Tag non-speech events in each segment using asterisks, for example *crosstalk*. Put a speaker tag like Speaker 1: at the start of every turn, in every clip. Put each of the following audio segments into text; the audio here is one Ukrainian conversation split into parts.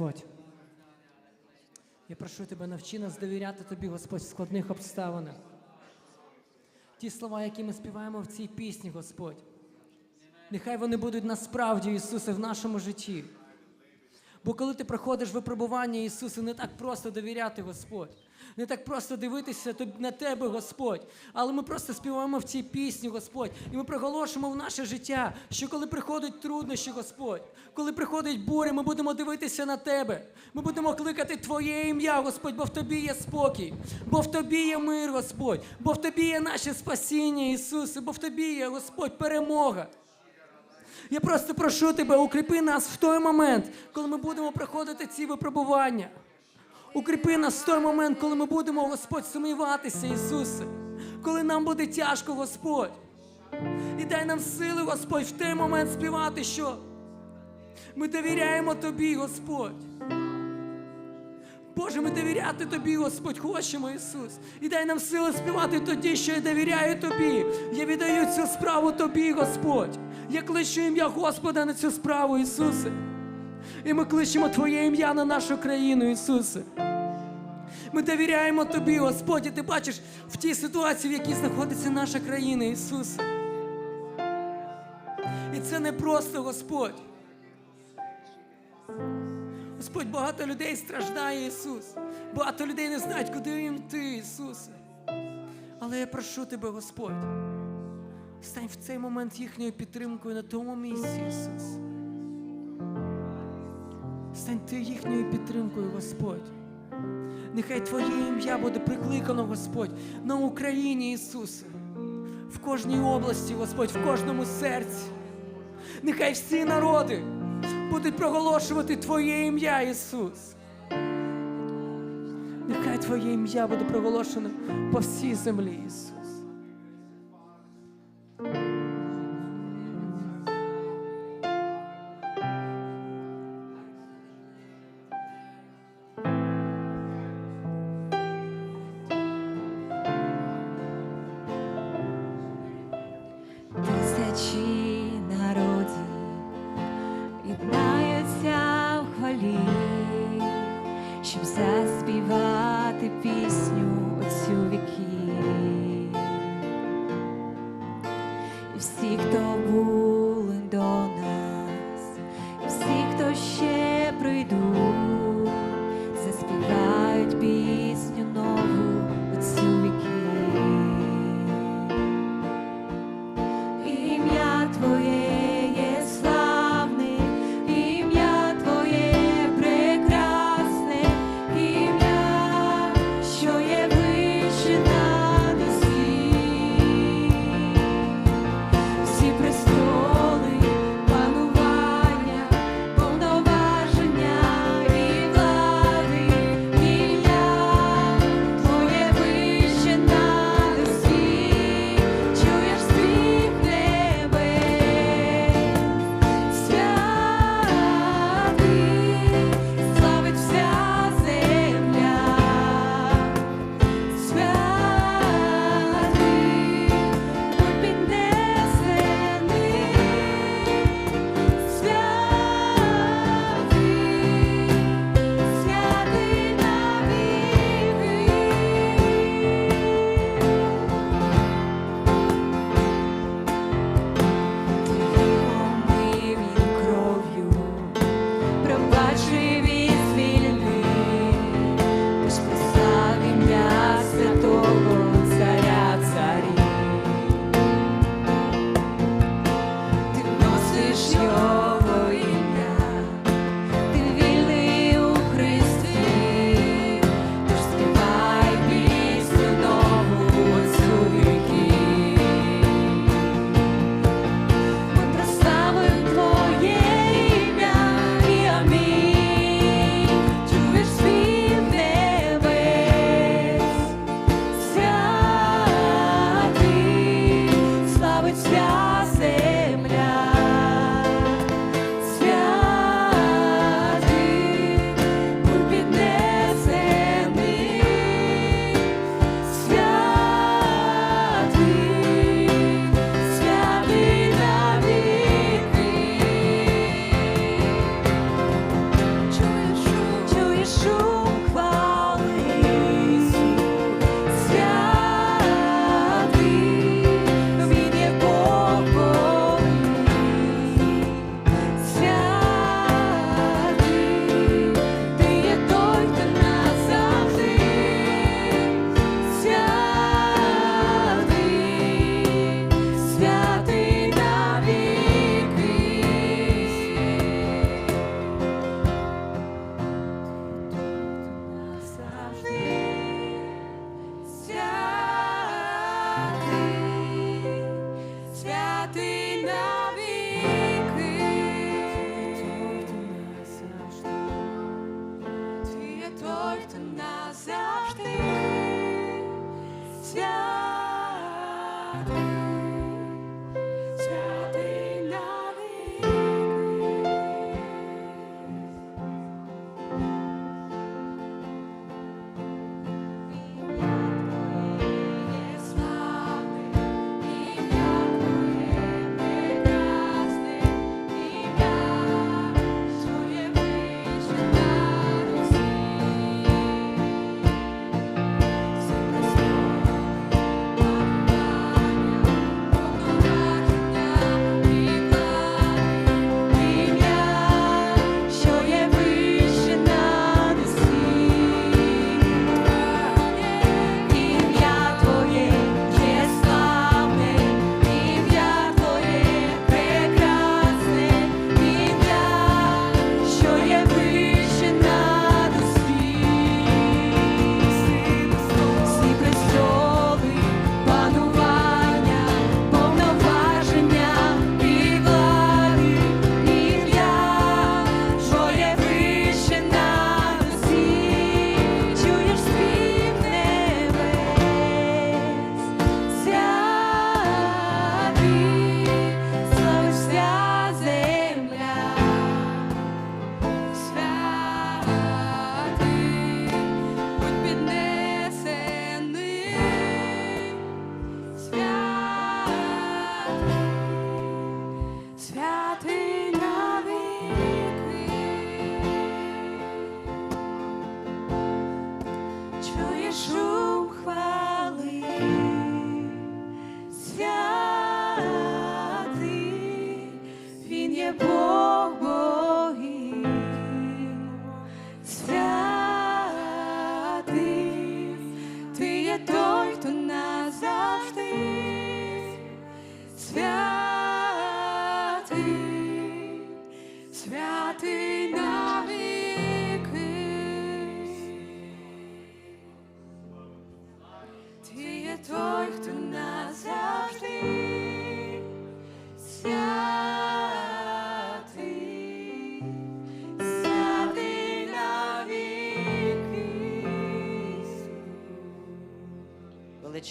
Speaker 1: Господь. Я прошу тебе, навчи нас довіряти тобі, Господь, в складних обставинах. Ті слова, які ми співаємо в цій пісні, Господь. Нехай вони будуть насправді, Ісусе, в нашому житті. Бо коли ти проходиш випробування, Ісусе, не так просто довіряти, Господь. Не так просто дивитися на Тебе, Господь. Але ми просто співаємо в цій пісні, Господь. І ми проголошуємо в наше життя, що коли приходять труднощі, Господь, коли приходить буря, ми будемо дивитися на Тебе. Ми будемо кликати Твоє ім'я, Господь, бо в Тобі є спокій, бо в Тобі є мир, Господь, бо в Тобі є наше спасіння, Ісусе, бо в Тобі є, Господь, перемога. Я просто прошу тебе, укріпи нас в той момент, коли ми будемо проходити ці випробування. Укріпи нас в той момент, коли ми будемо, Господь, сумніватися, Ісусе, коли нам буде тяжко, Господь. І дай нам сили, Господь, в той момент співати, що ми довіряємо Тобі, Господь. Боже, ми довіряти Тобі, Господь, хочемо, Ісус. І дай нам сили співати тоді, що я довіряю Тобі. Я віддаю цю справу Тобі, Господь. Я кличу ім'я Господа на цю справу, Ісусе. І ми кличемо Твоє ім'я на нашу країну, Ісусе. Ми довіряємо Тобі, Господь, і ти бачиш в тій ситуації, в якій знаходиться наша країна, Ісусе. І це не просто, Господь. Господь, багато людей страждає, Ісус. Багато людей не знають, куди їм йти, Ісусе. Але я прошу Тебе, Господь, стань в цей момент їхньою підтримкою на тому місці, Ісус. Стань ти їхньою підтримкою, Господь. Нехай Твоє ім'я буде прикликано, Господь, на Україні, Ісусе, в кожній області, Господь, в кожному серці. Нехай всі народи будуть проголошувати Твоє ім'я, Ісус. Нехай Твоє ім'я буде проголошено по всій землі, Ісус.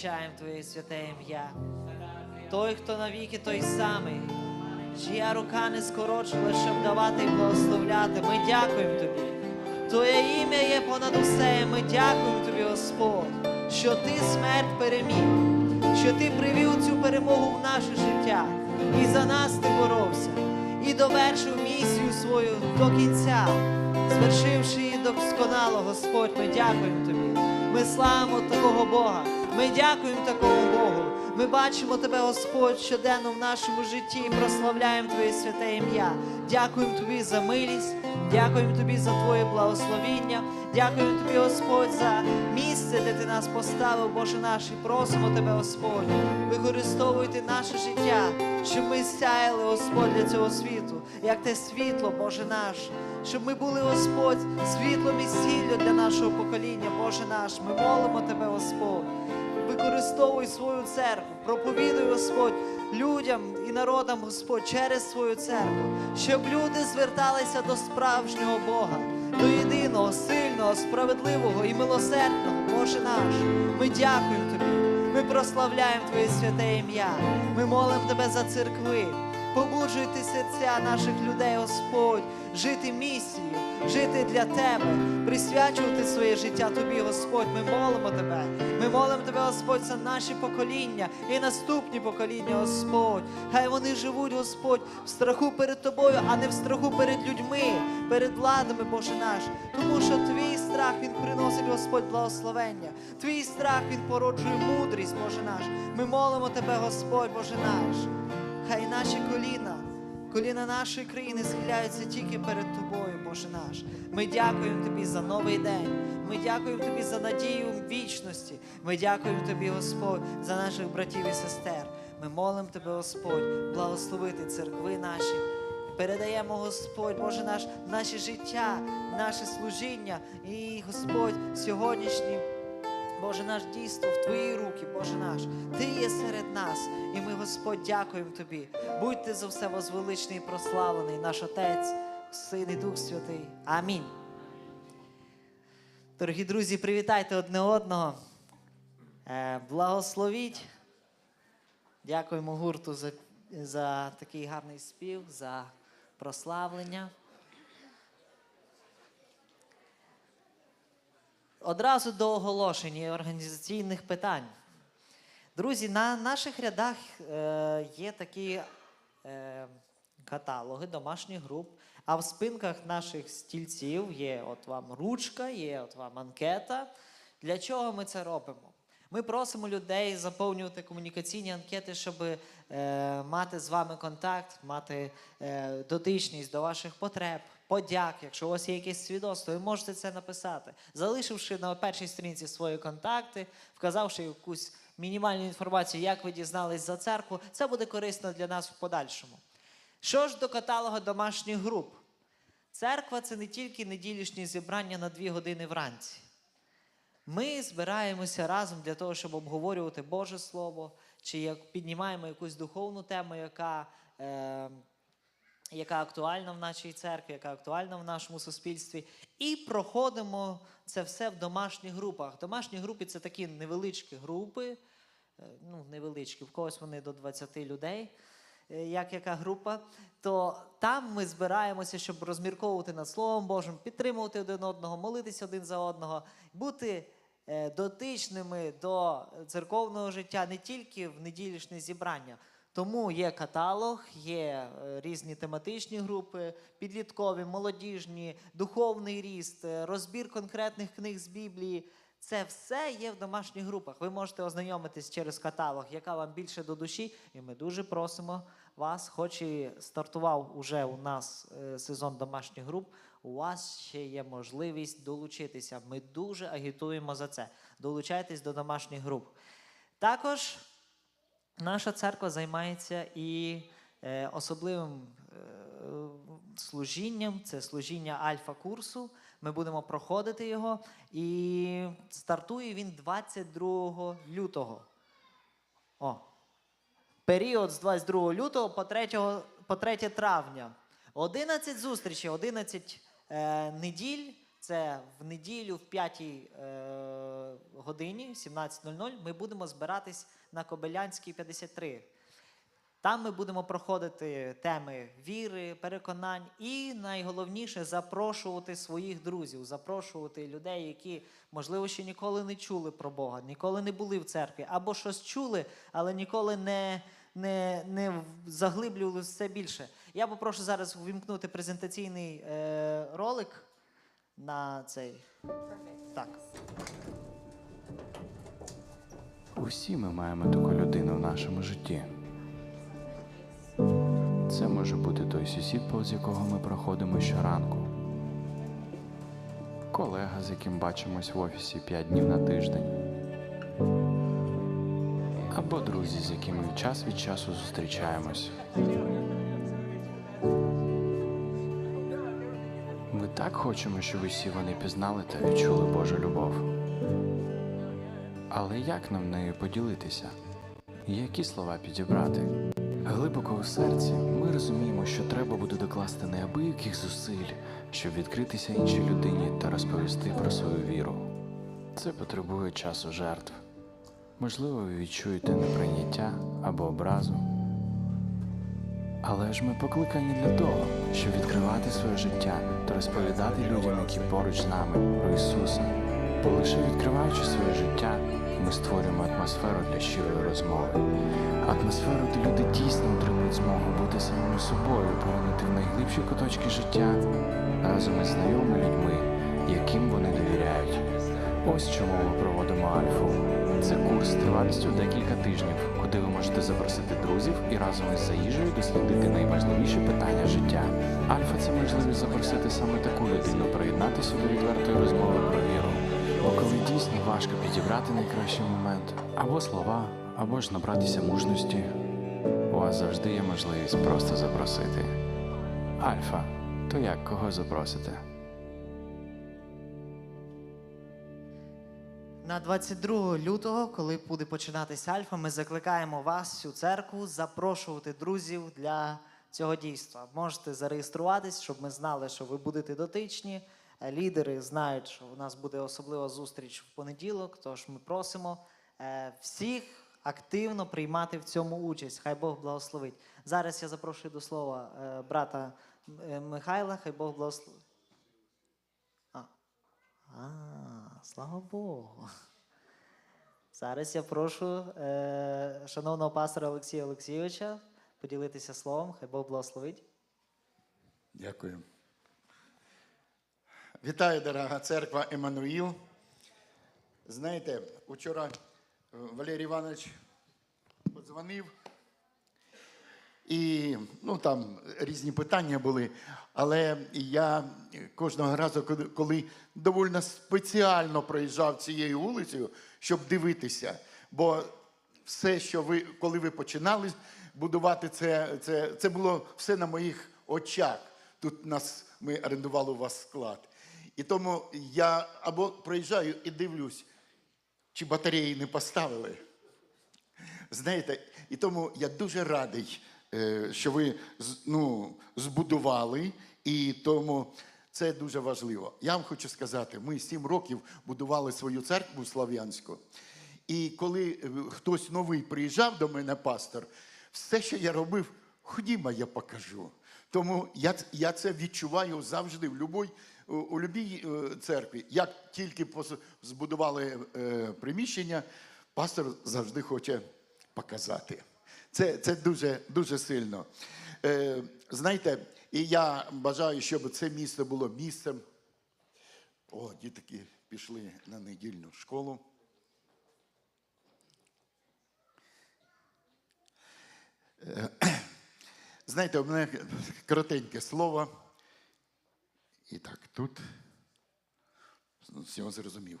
Speaker 2: Величаємо Твоє святе ім'я. Той, хто навіки той самий, чия рука не скорочила, щоб давати і благословляти. Ми дякуємо Тобі. Твоє ім'я є понад усе. Ми дякуємо Тобі, Господь, що Ти смерть переміг, що Ти привів цю перемогу в наше життя. І за нас ти боровся, і довершив місію свою до кінця, звершивши її досконало, Господь, ми дякуємо Тобі. Ми славимо такого Бога. Ми дякуємо такому Богу. Ми бачимо Тебе, Господь, щоденно в нашому житті і прославляємо Твоє святе ім'я. Дякуємо Тобі за милість, дякуємо Тобі за Твоє благословіння, дякуємо Тобі, Господь, за місце, де Ти нас поставив, Боже наш, і просимо Тебе, Господь, використовуйте наше життя, щоб ми сяяли, Господь, для цього світу, як те світло, Боже наш, щоб ми були, Господь, світлом і сіллю для нашого покоління, Боже наш. Ми молимо Тебе, Господь. Використовуй свою церкву, проповідуй, Господь, людям і народам, Господь, через свою церкву, щоб люди зверталися до справжнього Бога, до єдиного, сильного, справедливого і милосердного, Боже наш. Ми дякуємо Тобі. Ми прославляємо Твоє святе ім'я. Ми молимо Тебе за церкви. Побуджуйте серця наших людей, Господь, жити місією, жити для Тебе, присвячувати своє життя Тобі, Господь. Ми молимо Тебе. Ми молимо Тебе, Господь, за наші покоління і наступні покоління, Господь. Хай вони живуть, Господь, в страху перед Тобою, а не в страху перед людьми, перед владами, Боже наш. Тому що Твій страх Він приносить, Господь, благословення. Твій страх Він породжує мудрість, Боже наш. Ми молимо Тебе, Господь, Боже наш. Хай наші коліна, коліна нашої країни схиляються тільки перед Тобою, Боже наш. Ми дякуємо Тобі за новий день. Ми дякуємо Тобі за надію в вічності. Ми дякуємо Тобі, Господь, за наших братів і сестер. Ми молимо Тебе, Господь, благословити церкви наші. Передаємо, Господь, Боже наш, наше життя, наше служіння і, Господь, сьогоднішні Боже наш, дійство в Твої руки, Боже наш. Ти є серед нас, і ми, Господь, дякуємо Тобі. Будь ти за все возвеличений і прославлений, наш Отець, Син і Дух Святий. Амінь. Дорогі друзі, привітайте одне одного. Е, Благословіть. Дякуємо гурту за, за такий гарний спів, за прославлення. Одразу до оголошень і організаційних питань. Друзі, на наших рядах е, є такі е, каталоги домашніх груп, а в спинках наших стільців є от вам ручка, є от вам анкета. Для чого ми це робимо? Ми просимо людей заповнювати комунікаційні анкети, щоб е, мати з вами контакт, мати е, дотичність до ваших потреб, подяк. Якщо у вас є якесь свідоцтво, ви можете це написати, залишивши на першій сторінці свої контакти, вказавши якусь мінімальну інформацію, як ви дізнались за церкву, це буде корисно для нас в подальшому. Що ж до каталога домашніх груп? Церква це не тільки неділішні зібрання на дві години вранці. Ми збираємося разом для того, щоб обговорювати Боже Слово, чи як піднімаємо якусь духовну тему, яка, е, яка актуальна в нашій церкві, яка актуальна в нашому суспільстві, і проходимо це все в домашніх групах. Домашні групи це такі невеличкі групи, е, ну, невеличкі, в когось вони до 20 людей, е, як яка група, то там ми збираємося, щоб розмірковувати над Словом Божим, підтримувати один одного, молитися один за одного, бути е, дотичними до церковного життя не тільки в неділішне зібрання. Тому є каталог, є е, різні тематичні групи, підліткові, молодіжні, духовний ріст, е, розбір конкретних книг з Біблії. Це все є в домашніх групах. Ви можете ознайомитись через каталог, яка вам більше до душі. І ми дуже просимо вас, хоч і стартував уже у нас е, сезон домашніх груп. У вас ще є можливість долучитися. Ми дуже агітуємо за це. Долучайтесь до домашніх груп. Також наша церква займається і е, особливим е, служінням. Це служіння альфа-курсу. Ми будемо проходити його. І стартує він 22 лютого. О, період з 22 лютого по 3, по 3 травня. 11 зустрічей, 11 е, неділь. Це в неділю в 5 е, годині, 17.00, ми будемо збиратись на Кобилянській 53. Там ми будемо проходити теми віри, переконань і найголовніше запрошувати своїх друзів, запрошувати людей, які, можливо, ще ніколи не чули про Бога, ніколи не були в церкві, або щось чули, але ніколи не, не, не заглиблювали все більше. Я попрошу зараз увімкнути презентаційний е, ролик на цей. Так.
Speaker 3: Усі ми маємо таку людину в нашому житті. Це може бути той сусід, повз якого ми проходимо щоранку, колега, з яким бачимось в офісі 5 днів на тиждень, або друзі, з якими час від часу зустрічаємось. Хочемо, щоб усі вони пізнали та відчули Божу любов. Але як нам нею поділитися? Які слова підібрати? Глибоко у серці ми розуміємо, що треба буде докласти неабияких зусиль, щоб відкритися іншій людині та розповісти про свою віру. Це потребує часу жертв. Можливо, ви відчуєте неприйняття або образу. Але ж ми покликані для того, щоб відкривати своє життя розповідати людям, які поруч з нами, про Ісуса. Бо лише відкриваючи своє життя, ми створюємо атмосферу для щирої розмови. Атмосферу, де люди дійсно отримують змогу бути самими собою, поронити в найглибші куточки життя разом із знайомими людьми, яким вони довіряють. Ось чому ми проводимо Альфу. Це курс тривалістю декілька тижнів, куди ви можете запросити друзів і разом із заїжею дослідити найважливіші питання життя. Альфа це можливість запросити саме таку людину, приєднатися до відвертої розмови про віру. Бо коли дійсно важко підібрати найкращий момент, або слова, або ж набратися мужності, у вас завжди є можливість просто запросити. Альфа, то як кого запросите?
Speaker 2: На 22 лютого, коли буде починатися Альфа, ми закликаємо вас, всю церкву, запрошувати друзів для цього дійства. Можете зареєструватись, щоб ми знали, що ви будете дотичні. Е, Лідери знають, що у нас буде особлива зустріч в понеділок. Тож ми просимо е, всіх активно приймати в цьому участь. Хай Бог благословить. Зараз я запрошую до слова е, брата Михайла. Хай Бог благословить. А, а, слава Богу. Зараз я прошу е, шановного пастора Олексія Олексійовича поділитися словом. Хай Бог благословить.
Speaker 4: Дякую. Вітаю, дорога церква Еммануїл. Знаєте, вчора е, Валерій Іванович подзвонив, і ну, там різні питання були. Але я кожного разу, коли- доволі спеціально проїжджав цією вулицею, щоб дивитися. Бо все, що ви, коли ви починали будувати це, це, це було все на моїх очах. Тут нас ми орендували у вас склад. І тому я або проїжджаю і дивлюсь, чи батареї не поставили. Знаєте, і тому я дуже радий, що ви ну, збудували, і тому це дуже важливо. Я вам хочу сказати, ми сім років будували свою церкву слав'янську. І коли е, хтось новий приїжджав до мене, пастор, все, що я робив, ходімо, я покажу. Тому я, я це відчуваю завжди в любой, у, любій е, церкві. Як тільки збудували е, приміщення, пастор завжди хоче показати. Це, це дуже, дуже сильно. Е, знаєте, і я бажаю, щоб це місце було місцем. О, дітки пішли на недільну школу. *clears throat* Знаєте, у мене коротеньке слово. І так, тут все зрозумів.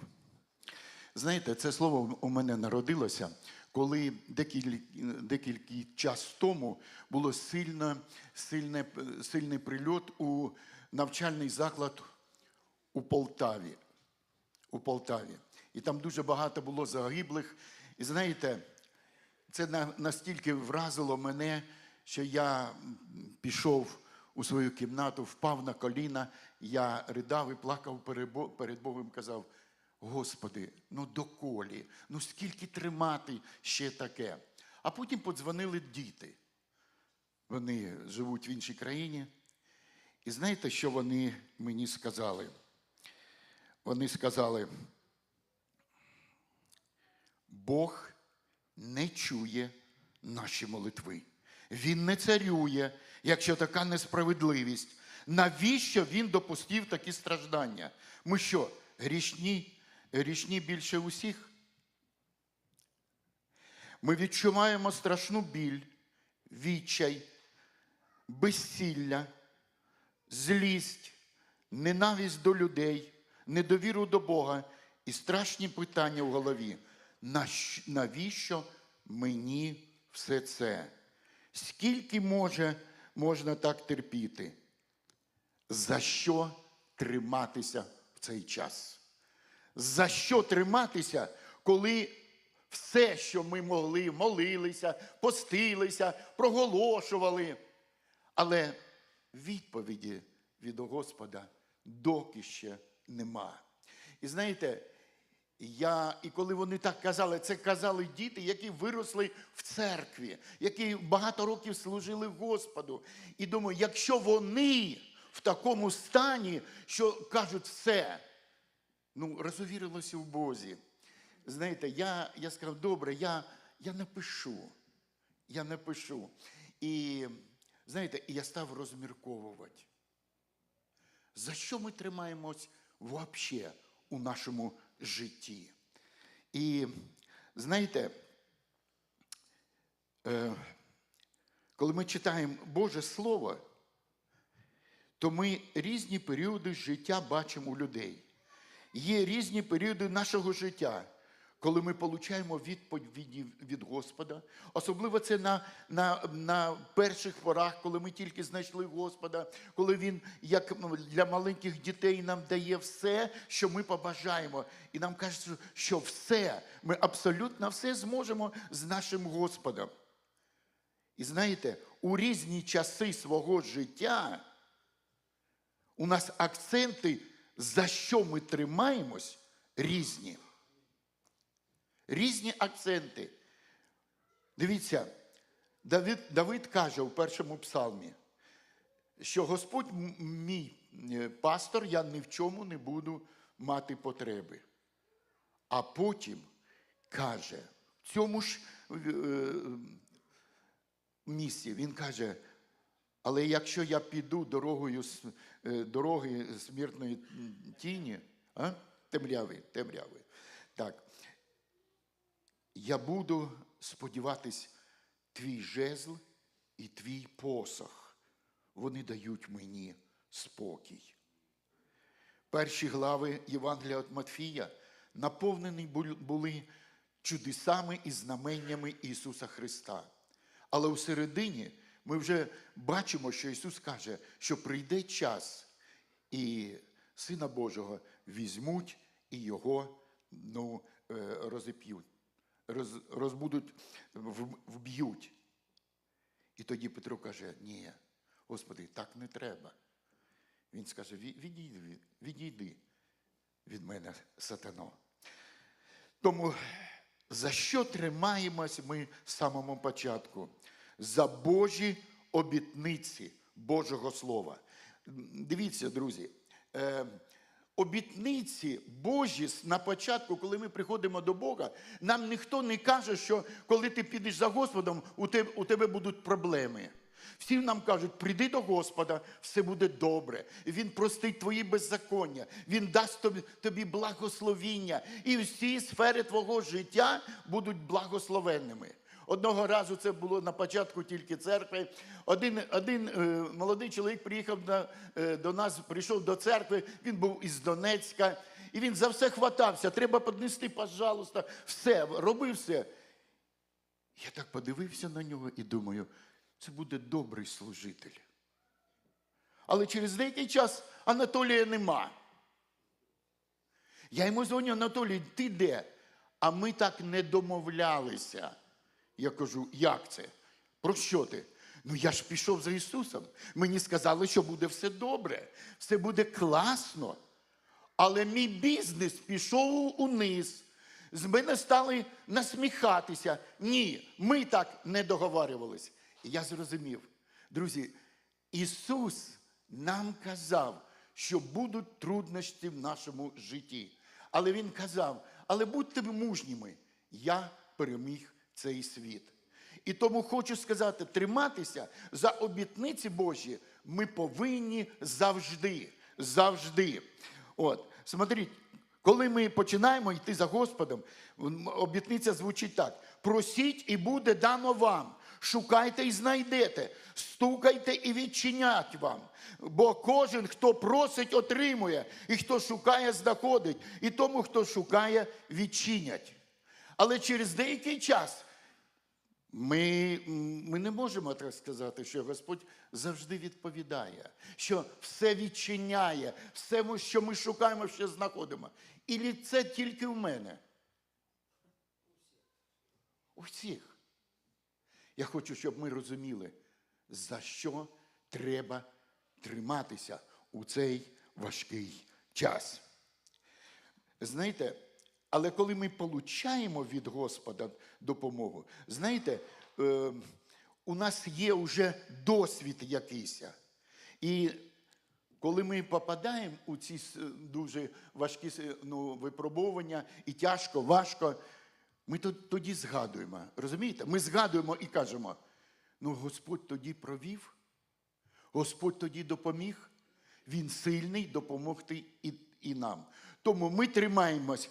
Speaker 4: Знаєте, це слово у мене народилося, коли декілька, час тому було сильно, сильне, сильний прильот у навчальний заклад у Полтаві. У Полтаві. І там дуже багато було загиблих. І знаєте, це настільки вразило мене, що я пішов у свою кімнату, впав на коліна, я ридав і плакав перед Богом, казав: Господи, ну доколі, ну скільки тримати ще таке? А потім подзвонили діти. Вони живуть в іншій країні. І знаєте, що вони мені сказали? Вони сказали, Бог не чує наші молитви. Він не царює, якщо така несправедливість. Навіщо він допустив такі страждання? Ми що, грішні, грішні більше усіх? Ми відчуваємо страшну біль, відчай, безсилля, злість, ненависть до людей, недовіру до Бога і страшні питання в голові. Навіщо мені все це? Скільки може, можна так терпіти? За що триматися в цей час? За що триматися, коли все, що ми могли, молилися, постилися, проголошували, але відповіді від Господа доки ще нема. І знаєте, я, і коли вони так казали, це казали діти, які виросли в церкві, які багато років служили Господу. І думаю, якщо вони в такому стані, що кажуть все, ну, розувірилося в Бозі. Знаєте, я, я сказав, добре, я, я напишу. Я напишу. І знаєте, і я став розмірковувати. За що ми тримаємось взагалі у нашому житті? І знаєте, е, коли ми читаємо Боже Слово, то ми різні періоди життя бачимо у людей. Є різні періоди нашого життя, коли ми получаємо відповіді від Господа, особливо це на, на, на перших порах, коли ми тільки знайшли Господа, коли Він, як для маленьких дітей, нам дає все, що ми побажаємо. І нам кажуть, що все, ми абсолютно все зможемо з нашим Господом. І знаєте, у різні часи свого життя у нас акценти, за що ми тримаємось, різні. Різні акценти. Дивіться, Давид, Давид каже у першому псалмі, що Господь мій е, пастор, я ні в чому не буду мати потреби. А потім каже, в цьому ж е, місці він каже, але якщо я піду дорогою е, дороги смертної тіні, а? темряви, темряви, так, я буду сподіватись, твій жезл і твій посох, вони дають мені спокій. Перші глави Євангелія від Матфія наповнені були чудесами і знаменнями Ісуса Христа. Але у середині ми вже бачимо, що Ісус каже, що прийде час, і Сина Божого візьмуть і Його ну, е, розіп'ють, роз, розбудуть, вб'ють. І тоді Петро каже: ні, Господи, так не треба. Він скаже: відійди, відійди від мене, сатано. Тому за що тримаємось ми з самого початку? За Божі обітниці Божого Слова. Дивіться, друзі, е, обітниці Божі на початку, коли ми приходимо до Бога, нам ніхто не каже, що коли ти підеш за Господом, у тебе, у тебе будуть проблеми. Всі нам кажуть, прийди до Господа, все буде добре. Він простить твої беззаконня, Він дасть тобі, тобі благословіння. І всі сфери твого життя будуть благословенними. Одного разу це було на початку тільки церкви. Один, один е, молодий чоловік приїхав на, е, до нас, прийшов до церкви, він був із Донецька, і він за все хватався. Треба піднести, пожалуйста, все, робив все. Я так подивився на нього і думаю, це буде добрий служитель. Але через деякий час Анатолія нема. Я йому дзвоню, Анатолій, ти де? А ми так не домовлялися. Я кажу, як це? Про що ти? Ну я ж пішов за Ісусом. Мені сказали, що буде все добре, все буде класно. Але мій бізнес пішов униз. З мене стали насміхатися. Ні, ми так не договарювалися. І я зрозумів, друзі, Ісус нам казав, що будуть труднощі в нашому житті. Але Він казав, але будьте мужніми, я переміг цей світ. І тому хочу сказати, триматися за обітниці Божі ми повинні завжди. Завжди. От, смотріть, коли ми починаємо йти за Господом, обітниця звучить так: просіть і буде дано вам. Шукайте і знайдете, стукайте і відчинять вам. Бо кожен, хто просить, отримує, і хто шукає, знаходить, і тому, хто шукає, відчинять. Але через деякий час ми, ми не можемо так сказати, що Господь завжди відповідає, що все відчиняє, все, що ми шукаємо, що знаходимо. І це тільки в мене. У всіх. Я хочу, щоб ми розуміли, за що треба триматися у цей важкий час. Знаєте, але коли ми получаємо від Господа допомогу, знаєте, е, у нас є вже досвід якийсь. І коли ми попадаємо у ці дуже важкі ну, випробування, і тяжко, важко, ми тоді згадуємо. Розумієте? Ми згадуємо і кажемо: ну, Господь тоді провів, Господь тоді допоміг, Він сильний допомогти і, і нам. Тому ми тримаємось